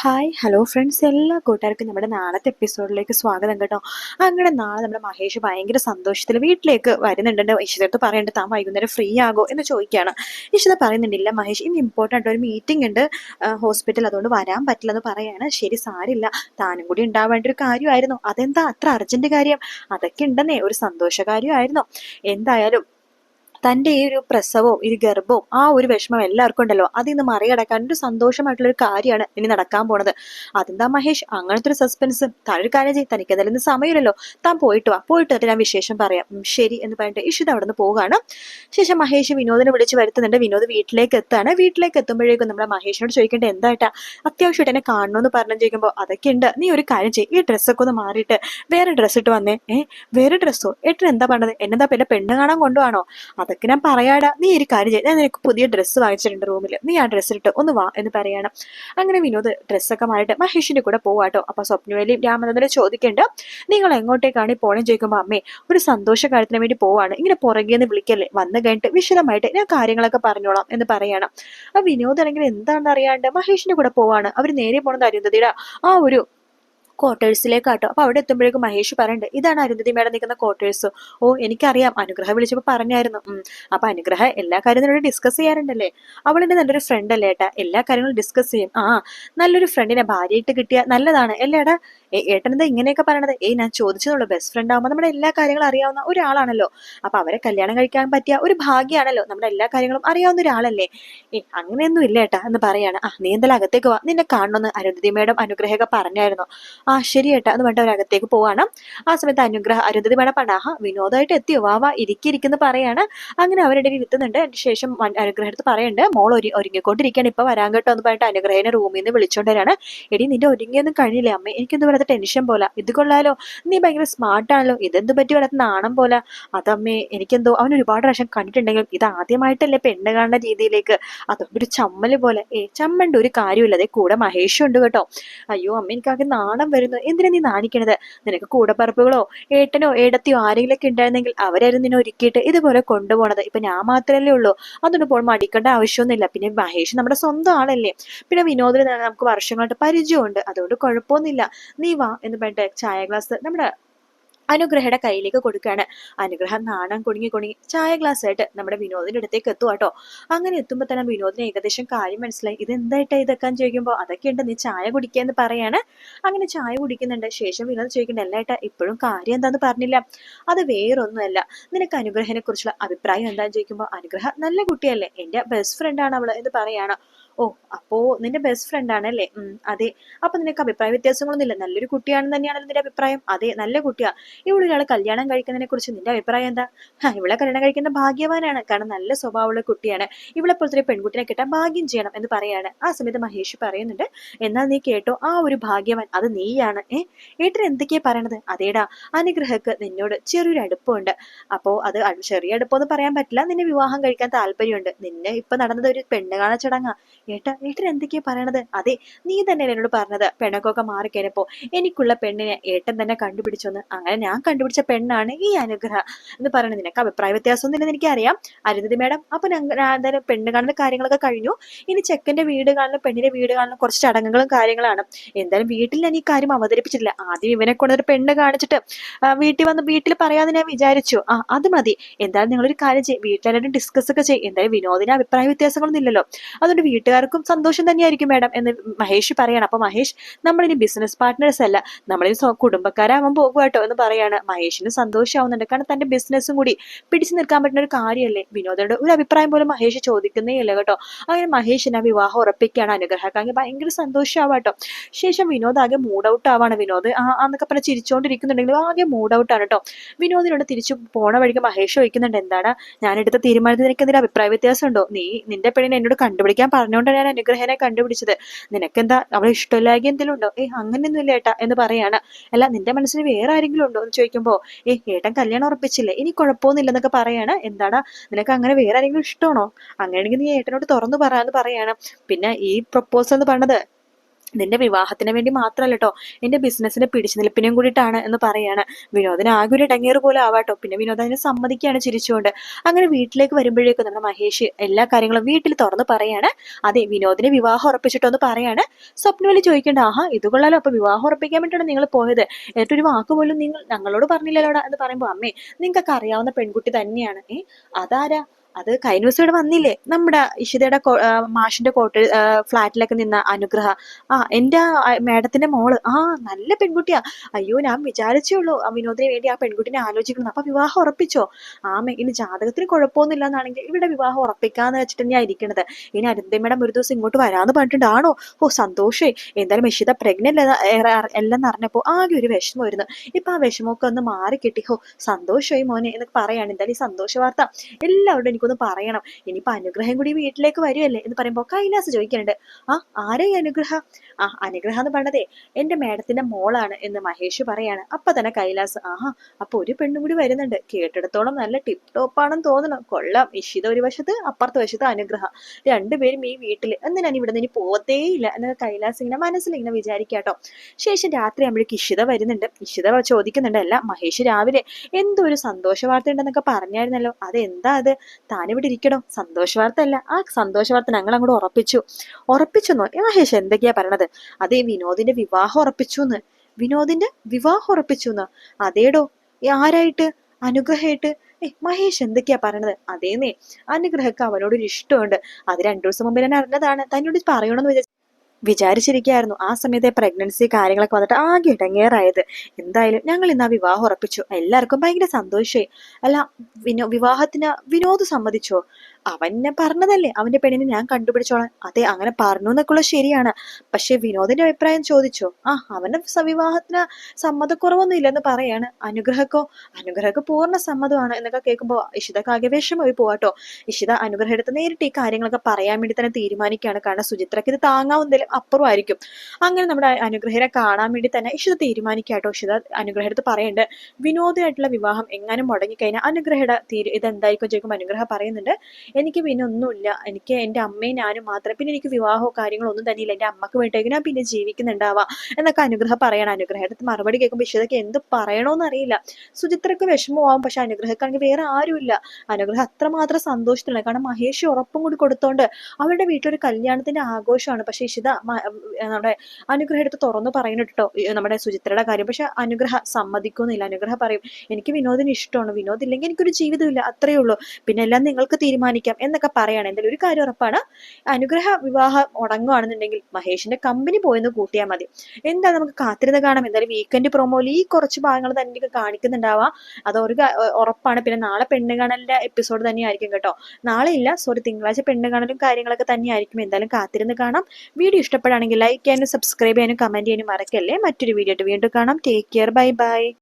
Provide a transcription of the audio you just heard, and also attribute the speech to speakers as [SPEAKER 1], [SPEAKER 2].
[SPEAKER 1] Hi hello friends എല്ലാ കൂട്ടുകാർക്കും നമ്മുടെ നാളത്തെ എപ്പിസോഡിലേക്ക് സ്വാഗതം കേട്ടോ. അങ്ങനെ നാളെ നമ്മുടെ മഹേഷ് ഭയങ്കര സന്തോഷത്തിൽ വീട്ടിലേക്ക് വരുന്നുണ്ടെന്ന് ഈശ്വരത്ത് പറയേണ്ടത് താൻ വൈകുന്നേരം ഫ്രീ ആകോ? എന്ന് ചോദിക്കുകയാണ്. ഇഷിത പറയുന്നുണ്ടില്ല മഹേഷ് ഇന്ന് ഇമ്പോർട്ടന്റ് ഒരു മീറ്റിംഗ് ഉണ്ട്. ഹോസ്പിറ്റൽ അതുകൊണ്ട് വരാൻ പറ്റില്ല എന്ന് പറയാണ്. ശരി സാരില്ല. താനും കൂടി ഉണ്ടാവേണ്ട ഒരു കാര്യമായിരുന്നു. അതെന്താ? അത്ര അർജന്റ് കാര്യം. അതൊക്കെ ഉണ്ടെന്നേ ഒരു സന്തോഷകാര്യമായിരുന്നു. എന്തായാലും തന്റെ ഈ ഒരു പ്രസവവും ഈ ഗർഭവും ആ ഒരു വിഷമം എല്ലാവർക്കും ഉണ്ടല്ലോ. അതിൽ നിന്ന് മറികടക്കാൻ ഒരു സന്തോഷമായിട്ടുള്ള ഒരു കാര്യമാണ് ഇനി നടക്കാൻ പോണത്. അതെന്താ മഹേഷ്? അങ്ങനത്തെ ഒരു സസ്പെൻസ് താഴെ കാര്യം ചെയ്യും. തനിക്ക് എന്തായാലും സമയമില്ലല്ലോ. താൻ പോയിട്ട് വാ. പോയിട്ട് വന്നിട്ട് ഞാൻ വിശേഷം പറയാം. ശരി എന്ന് പറഞ്ഞിട്ട് ഇഷിത അവിടെ നിന്ന് പോവുകയാണ്. ശേഷം മഹേഷ് വിനോദിനെ വിളിച്ച് വരുത്തുന്നുണ്ട്. വിനോദ് വീട്ടിലേക്ക് എത്താണ്. വീട്ടിലേക്ക് എത്തുമ്പോഴേക്കും നമ്മുടെ മഹേഷിനോട് ചോദിക്കേണ്ടത് എന്തായിട്ടാ? അത്യാവശ്യമായിട്ട് എന്നെ കാണണമെന്ന് പറഞ്ഞു ചോദിക്കുമ്പോൾ അതൊക്കെ ഉണ്ട്. നീ ഒരു കാര്യം ചെയ്യും. ഈ ഡ്രസ്സൊക്കെ ഒന്ന് മാറിയിട്ട് വേറെ ഡ്രസ്സ് ഇട്ട് വന്നേ. ഏ? വേറെ ഡ്രസ്സോ ഏട്ടൻ എന്താ പറഞ്ഞത്? എന്നെന്താ പിന്നെ പെണ്ണ് കാണാൻ കൊണ്ടുപോകണോ അതൊക്കെ ഞാൻ പറയാടാ. നീ ഒരു കാര്യം ചെയ്യാം. ഞാൻ നിനക്ക് പുതിയ ഡ്രസ്സ് വാങ്ങിച്ചിട്ടുണ്ട് റൂമിൽ നീ ആ ഡ്രസ്സിലിട്ട് ഒന്ന് വാ എന്ന് പറയണം. അങ്ങനെ വിനോദ് ഡ്രസ്സൊക്കെ മാറിയിട്ട് മഹേഷിന്റെ കൂടെ പോവാട്ടോ അപ്പൊ സ്വപ്നവേലിയും രാമനന്ദനെ ചോദിക്കേണ്ട. നിങ്ങൾ എങ്ങോട്ടേക്കാണ് ഈ പോണേ? ചോദിക്കുമ്പോൾ അമ്മേ ഒരു സന്തോഷ കാര്യത്തിന് വേണ്ടി പോവാണ്. ഇങ്ങനെ പുറകേന്ന് വിളിക്കല്ലേ? വന്നു കഴിഞ്ഞിട്ട് വിശദമായിട്ട് ഞാൻ കാര്യങ്ങളൊക്കെ പറഞ്ഞോളാം എന്ന് പറയണം. ആ വിനോദ് ആണെങ്കിൽ എന്താണെന്ന് അറിയാണ്ട് മഹേഷിന്റെ കൂടെ പോവാണ്. അവർ നേരെ പോണത് അരുന്ധതിയുടെ ആ ഒരു ക്വാർട്ടേഴ്സിലേക്കാട്ടോ അപ്പോൾ അവിടെ എത്തുമ്പോഴേക്കും മഹേഷ് പറയുന്നുണ്ട് ഇതാണ് അരുന്ധതി മേഡം നിൽക്കുന്ന ക്വാർട്ടേഴ്സ് ഓ എനിക്കറിയാം. അനുഗ്രഹ വിളിച്ചപ്പോൾ പറഞ്ഞായിരുന്നു. അപ്പോൾ അപ്പൊ അനുഗ്രഹ എല്ലാ കാര്യങ്ങളും ഡിസ്കസ് ചെയ്യാറുണ്ടല്ലേ? അവളെന്റെ നല്ലൊരു ഫ്രണ്ട് അല്ലേ ഏട്ടാ? എല്ലാ കാര്യങ്ങളും ഡിസ്കസ് ചെയ്യും. ആ നല്ലൊരു ഫ്രണ്ടിനെ ഭാര്യയായിട്ട് കിട്ടിയ നല്ലതാണ്. അല്ലേടാ ഏട്ടനെന്താ ഇങ്ങനെയൊക്കെ പറയണത്? ഏയ് ഞാൻ ചോദിച്ചതുള്ളൂ ബെസ്റ്റ് ഫ്രണ്ട് ആകുമ്പോൾ നമ്മുടെ എല്ലാ കാര്യങ്ങളും അറിയാവുന്ന ഒരാളാണല്ലോ. അപ്പോൾ അവരെ കല്യാണം കഴിക്കാൻ പറ്റിയ ഒരു ഭാഗ്യമാണല്ലോ നമ്മുടെ എല്ലാ കാര്യങ്ങളും അറിയാവുന്ന ഒരാളല്ലേ? ഏ അങ്ങനെയൊന്നും ഇല്ല ഏട്ടാ എന്ന് പറയാണ്. ആ നീ എന്തായാലും അകത്തേക്ക് വാ. നിന്നെ കാണണമെന്ന് അരുന്ധതി മേഡം അനുഗ്രഹമൊക്കെ പറഞ്ഞായിരുന്നു. ആ ശരി ഏട്ടാ എന്ന് പറഞ്ഞിട്ട് അവരകത്തേക്ക് പോവാണ്. ആ സമയത്ത് അനുഗ്രഹ അരുന്ധതി വേണം പണാഹ വിനോദമായിട്ട് എത്തിയോ? വാ വാ ഇരിക്കിരിക്കുന്നു പറയാണ്. അങ്ങനെ അവരുടെ ഇരുത്തുന്നുണ്ട് അതിന് ശേഷം അനുഗ്രഹം എടുത്ത് പറയുന്നുണ്ട് മോൾ ഒരു ഒരുങ്ങിക്കൊണ്ടിരിക്കുകയാണ്. ഇപ്പൊ വരാൻ കേട്ടോ എന്ന് പറഞ്ഞിട്ട് അനുഗ്രഹനെ റൂമിൽ നിന്ന് വിളിച്ചോണ്ടരാണ് എടി നിന്റെ ഒരുങ്ങിയൊന്നും കഴിയില്ലേ അമ്മ? എനിക്കെന്ത് വരാത്ത ടെൻഷൻ പോല. ഇത് കൊള്ളാലോ. നീ ഭയങ്കര സ്മാർട്ടാണല്ലോ. ഇതെന്ത് പറ്റി വരാത്ത നാണം പോല? അതമ്മേ എനിക്കെന്തോ അവൻ ഒരുപാട് പ്രാവശ്യം കണ്ടിട്ടുണ്ടെങ്കിൽ ഇത് ആദ്യമായിട്ടല്ലേ പെണ്ണ് കാണുന്ന രീതിയിലേക്ക്. അതൊരു ഒരു ചമ്മൽ പോലെ. ഏ ചമ്മണ്ട ഒരു കാര്യമില്ല അതേ കൂടെ മഹേഷും ഉണ്ട് കേട്ടോ. അയ്യോ അമ്മ എനിക്കാകെ നാണം വരുന്നു. എന്തിനാ നീ നാണിക്കണത്? നിനക്ക് കൂടപ്പറപ്പുകളോ ഏട്ടനോ ഏടത്തിയോ ആരെങ്കിലൊക്കെ ഉണ്ടായിരുന്നെങ്കിൽ അവരായിരുന്നു നിന്നെ ഒരുക്കിയിട്ട് ഇതുപോലെ കൊണ്ടുപോണത്. ഇപ്പൊ ഞാൻ മാത്രമല്ലേ ഉള്ളൂ. അതുകൊണ്ട് ഇപ്പോൾ മടിക്കേണ്ട ആവശ്യമൊന്നുമില്ല. പിന്നെ മഹേഷ് നമ്മുടെ സ്വന്തം ആളല്ലേ. പിന്നെ വിനോദിന് നമുക്ക് വർഷങ്ങളായിട്ട് പരിചയമുണ്ട്. അതുകൊണ്ട് കുഴപ്പമൊന്നുമില്ല. നീ വാ എന്ന് പറഞ്ഞിട്ട് ചായ ഗ്ലാസ് നമ്മുടെ അനുഗ്രഹയുടെ കയ്യിലേക്ക് കൊടുക്കുകയാണ്. അനുഗ്രഹം നാണം കുടുങ്ങി കുടുങ്ങി ചായ ഗ്ലാസ് ആയിട്ട് നമ്മുടെ വിനോദിന്റെ അടുത്തേക്ക് എത്തുക കേട്ടോ അങ്ങനെ എത്തുമ്പോൾ തന്നെ വിനോദിന് ഏകദേശം കാര്യം മനസ്സിലായി. ഇത് എന്തായിട്ടാ ഇതൊക്കെ ചോദിക്കുമ്പോൾ അതൊക്കെ ഉണ്ട് നീ ചായ കുടിക്കുക എന്ന് പറയാണ്. അങ്ങനെ ചായ കുടിക്കുന്നുണ്ട്. ശേഷം വിനോദ് ചോദിക്കേണ്ട എല്ലായിട്ടാ ഇപ്പോഴും കാര്യം എന്താന്ന് പറഞ്ഞില്ല. അത് വേറൊന്നുമല്ല. നിനക്ക് അനുഗ്രഹനെ കുറിച്ചുള്ള അഭിപ്രായം എന്താന്ന് ചോദിക്കുമ്പോൾ അനുഗ്രഹ നല്ല കുട്ടിയല്ലേ? എന്റെ ബെസ്റ്റ് ഫ്രണ്ട് ആണ് അവൾ എന്ന് പറയാണ്. ഓ അപ്പോ നിന്റെ ബെസ്റ്റ് ഫ്രണ്ട് ആണല്ലേ? അതെ. അപ്പൊ നിനക്ക് അഭിപ്രായ വ്യത്യാസങ്ങളൊന്നുമില്ല. നല്ലൊരു കുട്ടിയാണെന്ന് തന്നെയാണ് നിന്റെ അഭിപ്രായം. അതെ നല്ല കുട്ടിയാ. ഇവളൊരാളെ കല്യാണം കഴിക്കുന്നതിനെ കുറിച്ച് നിന്റെ അഭിപ്രായം എന്താ? ഇവളെ കല്യാണം കഴിക്കുന്ന ഭാഗ്യവാനാണ്. കാരണം നല്ല സ്വഭാവമുള്ള കുട്ടിയാണ്. ഇവളെ പോലത്തെ പെൺകുട്ടിനെ കിട്ടാൻ ഭാഗ്യം ചെയ്യണം എന്ന് പറയാണ്. ആ സമയത്ത് മഹേഷ് പറയുന്നുണ്ട് എന്നാൽ നീ കേട്ടോ ആ ഒരു ഭാഗ്യവാൻ അത് നീയാണ്. ഏ ഏട്ടൻ എന്തൊക്കെയാ പറയണത്? അതേടാ അനുഗ്രഹക്ക് നിന്നോട് ചെറിയൊരു അടുപ്പമുണ്ട്. അപ്പോ അത് ചെറിയ അടുപ്പമൊന്നും പറയാൻ പറ്റില്ല. നിന്നെ വിവാഹം കഴിക്കാൻ താല്പര്യമുണ്ട്. നിന്നെ ഇപ്പൊ നടന്നത് ഒരു പെണ്ണുകാണ ചടങ്ങാ. ഏട്ടാ ഏട്ടൻ എന്തൊക്കെയാ പറയണത്? അതെ നീ തന്നെ എന്നോട് പറഞ്ഞത്. പെണ്ണക്കൊക്കെ മാറിക്കഴിഞ്ഞപ്പോ എനിക്കുള്ള പെണ്ണിനെ ഏട്ടൻ തന്നെ കണ്ടുപിടിച്ചോന്ന്. അങ്ങനെ ഞാൻ കണ്ടുപിടിച്ച പെണ്ണാണ് ഈ അനുഗ്രഹ എന്ന് പറയുന്നത്. നിനക്ക് അഭിപ്രായ വ്യത്യാസം ഒന്നും എനിക്കറിയാം. അരുന്ധതി മേഡം അപ്പൊ എന്തായാലും പെണ്ണ് കാണുന്ന കാര്യങ്ങളൊക്കെ കഴിഞ്ഞു. ഇനി ചെക്കന്റെ വീട് കാണുന്ന പെണ്ണിന്റെ വീട് കാണുന്ന കുറച്ച് ചടങ്ങുകളും കാര്യങ്ങളാണ്. എന്തായാലും വീട്ടിൽ ഞാൻ ഈ കാര്യം അവതരിപ്പിച്ചിട്ടില്ല. ആദ്യം ഇവനെ കൊണ്ടൊരു പെണ്ണ് കാണിച്ചിട്ട് വീട്ടിൽ വന്ന് വീട്ടിൽ പറയാതെ ഞാൻ വിചാരിച്ചു. ആ അത് മതി. എന്തായാലും നിങ്ങളൊരു കാര്യം ചെയ്യും. വീട്ടിലെല്ലാവരും ഡിസ്കസ് ഒക്കെ ചെയ്യും. എന്തായാലും വിനോദിന് അഭിപ്രായ വ്യത്യാസങ്ങളൊന്നും ഇല്ലല്ലോ. അതുകൊണ്ട് വീട്ടുകാർ എല്ലാവർക്കും സന്തോഷം തന്നെയായിരിക്കും മാഡം എന്ന് മഹേഷ് പറയാണ്. അപ്പൊ മഹേഷ് നമ്മളിനി ബിസിനസ് പാർട്ട്നേഴ്സ് അല്ല നമ്മളിനി കുടുംബക്കാരാവാൻ പോകുക കേട്ടോ എന്ന് പറയാണ്. മഹേഷിന് സന്തോഷമാവുന്നുണ്ട് കാരണം തന്റെ ബിസിനസ്സും കൂടി പിടിച്ചു നിൽക്കാൻ പറ്റുന്ന ഒരു കാര്യമല്ലേ? വിനോദയുടെ ഒരു അഭിപ്രായം പോലും മഹേഷ് ചോദിക്കുന്നേ ഇല്ല കേട്ടോ. അങ്ങനെ മഹേഷിന് ആ വിവാഹം ഉറപ്പിക്കുകയാണ്. അനുഗ്രഹക്കാങ്കി ഭയങ്കര സന്തോഷമാവാട്ടോ ശേഷം വിനോദ് ആകെ മൂഡ് ഔട്ട് ആവാണ്. വിനോദ് ആ എന്നൊക്കെ പറഞ്ഞ് ചിരിച്ചോണ്ടിരിക്കുന്നുണ്ടെങ്കിൽ ആകെ മൂഡ് ഔട്ട് ആണ് കേട്ടോ. വിനോദിനോട് തിരിച്ചു പോണ വഴിക്ക് മഹേഷ് ചോദിക്കുന്നുണ്ട് എന്താണ്? ഞാൻ എടുത്ത തീരുമാനത്തിൽ നിനക്ക് എന്തെങ്കിലും അഭിപ്രായ വ്യത്യാസം ഉണ്ടോ നീ നിന്റെ പെണ്ണിനെ എന്നോട് കണ്ടുപിടിക്കാൻ പറഞ്ഞോണ്ട് അതുകൊണ്ടാണ് ഞാൻ അനുഗ്രഹനെ കണ്ടുപിടിച്ചത്. നിനക്കെന്താ അവളെ ഇഷ്ടമില്ലാകെ എന്തെങ്കിലും ഉണ്ടോ? ഏ അങ്ങനെയൊന്നും ഇല്ല ഏട്ടാ എന്ന് പറയാണ്. അല്ല നിന്റെ മനസ്സിൽ വേറെ ആരെങ്കിലും ഉണ്ടോ എന്ന് ചോദിക്കുമ്പോൾ ഏ ഏട്ടൻ കല്യാണം ഉറപ്പിച്ചില്ലേ? ഇനി കുഴപ്പമൊന്നുമില്ലെന്നൊക്കെ പറയാണ്. എന്താണ് നിനക്ക് അങ്ങനെ വേറെ ആരെങ്കിലും ഇഷ്ടമാണോ? അങ്ങനെയാണെങ്കിൽ നീ ഏട്ടനോട് തുറന്നു പറയാന്ന് പറയാണ്. പിന്നെ ഈ പ്രപ്പോസൽ എന്ന് പറഞ്ഞത് നിന്റെ വിവാഹത്തിന് വേണ്ടി മാത്രമല്ല കേട്ടോ എന്റെ ബിസിനസ്സിന്റെ പിടിച്ചു നിൽപ്പിനെയും കൂടിയിട്ടാണ് എന്ന് പറയാണ്. വിനോദിന് ആകെ ഒരു ഇടങ്ങേറ് പോലെ ആവാട്ടോ പിന്നെ വിനോദ് അതിനെ സമ്മതിക്കുകയാണ് ചിരിച്ചുകൊണ്ട്. അങ്ങനെ വീട്ടിലേക്ക് വരുമ്പോഴേക്കും നമ്മുടെ മഹേഷ് എല്ലാ കാര്യങ്ങളും വീട്ടിൽ തുറന്ന് പറയാണ്. അതെ വിനോദിനെ വിവാഹം ഉറപ്പിച്ചിട്ടോ എന്ന് പറയാണ്. സ്വപ്നവലി ചോദിക്കേണ്ട. ആഹാ ഇത് കൊള്ളാലോ. അപ്പൊ വിവാഹം ഉറപ്പിക്കാൻ വേണ്ടിയാണ് നിങ്ങൾ പോയത്? ഒരു വാക്ക് പോലും നിങ്ങൾ ഞങ്ങളോട് പറഞ്ഞില്ലല്ലോടാ എന്ന് പറയുമ്പോൾ അമ്മേ നിങ്ങൾക്കൊക്കെ അറിയാവുന്ന പെൺകുട്ടി തന്നെയാണ്. ഏ അതാരാ? അത് കഴിഞ്ഞ ദിവസം ഇവിടെ വന്നില്ലേ? നമ്മുടെ ഇഷിതയുടെ മാഷിന്റെ കോട്ട് ഫ്ലാറ്റിലൊക്കെ നിന്ന അനുഗ്രഹ. ആ എന്റെ മേഡത്തിന്റെ മോൾ. ആ നല്ല പെൺകുട്ടിയാ. അയ്യോ ഞാൻ വിചാരിച്ചേ ഉള്ളൂ. ആ വിനോദിന് വേണ്ടി ആ പെൺകുട്ടിനെ ആലോചിക്കുന്നു. അപ്പൊ വിവാഹം ഉറപ്പിച്ചോ? ആമേ ഇനി ജാതകത്തിന് കുഴപ്പമൊന്നുമില്ല എന്നാണെങ്കിൽ ഇവിടെ വിവാഹം ഉറപ്പിക്കാന്ന് വെച്ചിട്ട് ഞാൻ ഇരിക്കണത്. ഇനി അരുന്തേ മേഡം ഒരു ദിവസം ഇങ്ങോട്ട് വരാന്ന് പറഞ്ഞിട്ടുണ്ടാണോ ഓ സന്തോഷേ. എന്തായാലും ഇഷിത പ്രഗ്നന്റ് എല്ലാം അറിഞ്ഞപ്പോ ആകെ ഒരു വിഷമമായിരുന്നു. ഇപ്പൊ ആ വിഷമമൊക്കെ ഒന്ന് മാറി കിട്ടി ഹോ സന്തോഷമായി മോനെ എന്നൊക്കെ പറയാണ്. എന്തായാലും ഈ സന്തോഷ വാർത്ത എല്ലാവരോടും എനിക്കൊന്ന് പറയണം. ഇനിയിപ്പൊ അനുഗ്രഹം കൂടി വീട്ടിലേക്ക് വരുമല്ലേ എന്ന് പറയുമ്പോൾ കൈലാസ് ചോദിക്കുന്നുണ്ട്. ആ ആരേ അനുഗ്രഹം? ആ അനുഗ്രഹ എന്ന് പറഞ്ഞതേ എന്റെ മേഡത്തിന്റെ മോളാണ് എന്ന് മഹേഷ് പറയാണ്. അപ്പൊ തന്നെ കൈലാസ് ആഹാ അപ്പൊ ഒരു പെണ്ണും കൂടി വരുന്നുണ്ട്. കേട്ടിടത്തോളം നല്ല ടിപ് ടോപ്പാണെന്ന് തോന്നണം. കൊള്ളാം. ഇഷിത ഒരു വശത്ത് അപ്പുറത്തെ വശത്ത് അനുഗ്രഹ. രണ്ടുപേരും ഈ വീട്ടിൽ എന്തിനാണ് ഇവിടെ നിന്ന് ഇനി പോവത്തേ ഇല്ല എന്ന് കൈലാസ് ഇങ്ങനെ മനസ്സിൽ ഇങ്ങനെ വിചാരിക്കാട്ടോ ശേഷം രാത്രി ആകുമ്പോഴേക്ക് ഇഷിത വരുന്നുണ്ട്. ഇഷിത ചോദിക്കുന്നുണ്ട് അല്ല മഹേഷ് രാവിലെ എന്തോ ഒരു സന്തോഷ വാർത്ത ഉണ്ടെന്നൊക്കെ പറഞ്ഞായിരുന്നല്ലോ. അതെന്താ അത്? താനിവിടെ ഇരിക്കണോ? സന്തോഷ വാർത്ത അല്ല ആ സന്തോഷ വാർത്ത ഞങ്ങൾ അങ്ങോട്ട് ഉറപ്പിച്ചു ഉറപ്പിച്ചെന്നോ മഹേഷ് എന്തൊക്കെയാ പറയണത്? അതേ വിനോദിന്റെ വിവാഹം ഉറപ്പിച്ചു എന്ന് വിനോദിന്റെ വിവാഹം ഉറപ്പിച്ചു എന്ന് അതേടോ ആരായിട്ട്? അനുഗ്രഹമായിട്ട്. ഏ മഹേഷ് എന്തൊക്കെയാ പറയണത്? അതേന്നേ അനുഗ്രഹക്ക് അവനോടൊരു ഇഷ്ടമുണ്ട് അത് രണ്ടു ദിവസം മുമ്പ് ഞാൻ അറിഞ്ഞതാണ്. തന്നോട് പറയണമെന്ന് വിചാരിച്ചു വിചാരിച്ചിരിക്കുകയായിരുന്നു. ആ സമയത്തെ പ്രഗ്നൻസി കാര്യങ്ങളൊക്കെ വന്നിട്ട് ആകെ ഇടങ്ങേറായത്. എന്തായാലും ഞങ്ങൾ ഇന്ന് ആ വിവാഹം ഉറപ്പിച്ചു. എല്ലാവർക്കും ഭയങ്കര സന്തോഷമായി. അല്ല വിനോ വിവാഹത്തിന് വിനോദ് സമ്മതിച്ചോ? അവനെ പറഞ്ഞതല്ലേ? അവന്റെ പെണ്ണിനെ ഞാൻ കണ്ടുപിടിച്ചോളാം അതെ അങ്ങനെ പറഞ്ഞു എന്നൊക്കെയുള്ള ശരിയാണ്. പക്ഷെ വിനോദിന്റെ അഭിപ്രായം ചോദിച്ചോ? ആ അവന്റെ സവിവാഹത്തിന് വിവാഹത്തിന് സമ്മതക്കുറവൊന്നും ഇല്ലെന്ന് പറയാണ്. അനുഗ്രഹക്കോ? അനുഗ്രഹക്ക് പൂർണ സമ്മതമാണ് എന്നൊക്കെ കേൾക്കുമ്പോൾ ഇഷിതക്ക് ആകെ പോവാട്ടോ ഇഷിത അനുഗ്രഹം എടുത്ത് നേരിട്ട് ഈ കാര്യങ്ങളൊക്കെ പറയാൻ വേണ്ടി തന്നെ തീരുമാനിക്കുകയാണ്. കാരണം സുചിത്രക്ക് ഇത് താങ്ങാവുന്നതിലും അപ്പുറമായിരിക്കും. അങ്ങനെ നമ്മുടെ അനുഗ്രഹരെ കാണാൻ വേണ്ടി തന്നെ ഇഷിത തീരുമാനിക്കാട്ടോ ഇഷിത അനുഗ്രഹം എടുത്ത് പറയുന്നുണ്ട് വിനോദമായിട്ടുള്ള വിവാഹം എങ്ങാനും മുടങ്ങിക്കഴിഞ്ഞാൽ അനുഗ്രഹയുടെ തീരു ഇതെന്തായിരിക്കും? ചോദിക്കുമ്പോൾ അനുഗ്രഹ പറയുന്നുണ്ട് എനിക്ക് പിന്നെ ഒന്നുമില്ല. എനിക്ക് എന്റെ അമ്മയും ഞാനും മാത്രം. പിന്നെ എനിക്ക് വിവാഹമോ കാര്യങ്ങളോ ഒന്നും തന്നെ ഇല്ല എന്റെ അമ്മയ്ക്ക് വേണ്ടിയിട്ട് ഞാൻ പിന്നെ ജീവിക്കുന്നുണ്ടാവാം എന്നൊക്കെ അനുഗ്രഹം പറയണം. അനുഗ്രഹം അടുത്ത് മറുപടി കേൾക്കുമ്പോൾ ഇഷിതയ്ക്ക് എന്ത് പറയണോന്ന് അറിയില്ല. സുചിത്രക്ക് വിഷമമാവും. പക്ഷെ അനുഗ്രഹക്കാണെങ്കിൽ വേറെ ആരുമില്ല. അനുഗ്രഹം അത്രമാത്രം സന്തോഷത്തിലാണ്. കാരണം മഹേഷ് ഉറപ്പും കൂടി കൊടുത്തോണ്ട് അവരുടെ വീട്ടിലൊരു കല്യാണത്തിന്റെ ആഘോഷമാണ്. പക്ഷെ ഇഷിത നമ്മുടെ അനുഗ്രഹം എടുത്ത് തുറന്നു പറയുന്നുണ്ട് കേട്ടോ നമ്മുടെ സുചിത്രയുടെ കാര്യം. പക്ഷെ അനുഗ്രഹ സമ്മതിക്കുന്നില്ല. അനുഗ്രഹം പറയും എനിക്ക് വിനോദിന് ഇഷ്ടമാണ്. വിനോദ് ഇല്ലെങ്കിൽ എനിക്കൊരു ജീവിതമില്ല അത്രയേ ഉള്ളൂ. പിന്നെ എല്ലാം നിങ്ങൾക്ക് തീരുമാനിക്കാം. എന്നൊക്കെ പറയാണ് എന്തായാലും ഒരു കാര്യം ഉറപ്പാണ്. അനുഗ്രഹ വിവാഹം മുടങ്ങുകയാണെന്നുണ്ടെങ്കിൽ മഹേഷിന്റെ കമ്പനി പോയെന്ന് കൂട്ടിയാൽ മതി. എന്താ നമുക്ക് കാത്തിരുന്ന് കാണാം. എന്തായാലും വീക്കെൻഡ് പ്രൊമോയിൽ ഈ കുറച്ച് ഭാഗങ്ങൾ തന്നെ കാണിക്കുന്നുണ്ടാവാം. അത് ഒരു ഉറപ്പാണ്. പിന്നെ നാളെ പെണ്ണ് കാണലിന്റെ എപ്പിസോഡ് തന്നെയായിരിക്കും കേട്ടോ. നാളെ ഇല്ല. സോറി തിങ്കളാഴ്ച പെണ്ണ് കാണലും കാര്യങ്ങളൊക്കെ തന്നെയായിരിക്കും. എന്തായാലും കാത്തിരുന്ന് കാണാം. വീഡിയോ ഇഷ്ടപ്പെടുകയാണെങ്കിൽ ലൈക്ക് ചെയ്യാനും സബ്സ്ക്രൈബ് ചെയ്യാനും കമന്റ് ചെയ്യാനും മറക്കല്ലേ. മറ്റൊരു വീഡിയോ ആയിട്ട് വീണ്ടും കാണാം. Take care bye bye